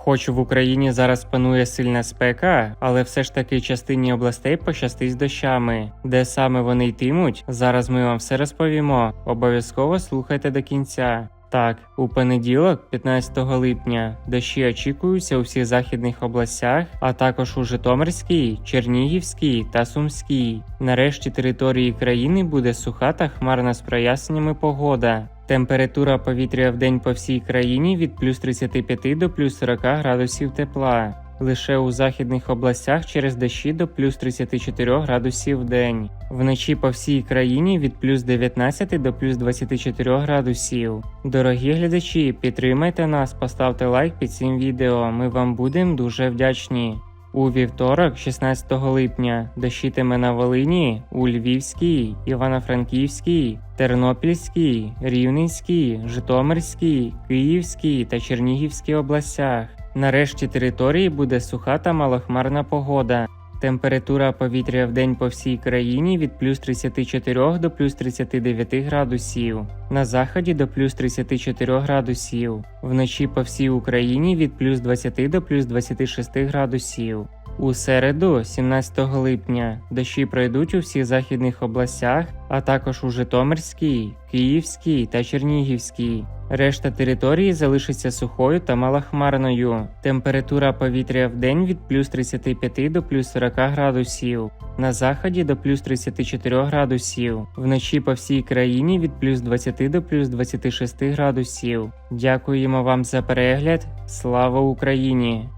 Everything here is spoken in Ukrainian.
Хоч в Україні зараз панує сильна спека, але все ж таки частині областей пощастить з дощами. Де саме вони йтимуть, зараз ми вам все розповімо. Обов'язково слухайте до кінця. Так, у понеділок, 15 липня, дощі очікуються у всіх західних областях, а також у Житомирській, Чернігівській та Сумській. Нарешті території країни буде суха та хмарна з проясненнями погода. Температура повітря в день по всій країні від плюс 35 до плюс 40 градусів тепла. Лише у західних областях через дощі до плюс 34 градусів в день. Вночі по всій країні від плюс 19 до плюс 24 градусів. Дорогі глядачі, підтримайте нас, поставте лайк під цим відео. Ми вам будемо дуже вдячні. У вівторок, 16 липня, дощитиме на Волині, у Львівській, Івано-Франківській, Тернопільській, Рівненській, Житомирській, Київській та Чернігівській областях. Нарешті території буде суха та малохмарна погода. Температура повітря в день по всій країні від плюс 34 до плюс 39 градусів, на заході до плюс 34 градусів, вночі по всій Україні від плюс 20 до плюс 26 градусів. У середу, 17 липня, дощі пройдуть у всіх західних областях, а також у Житомирській, Київській та Чернігівській. Решта території залишиться сухою та малохмарною. Температура повітря в день від плюс 35 до плюс 40 градусів, на заході до плюс 34 градусів, вночі по всій країні від плюс 20 до плюс 26 градусів. Дякуємо вам за перегляд. Слава Україні!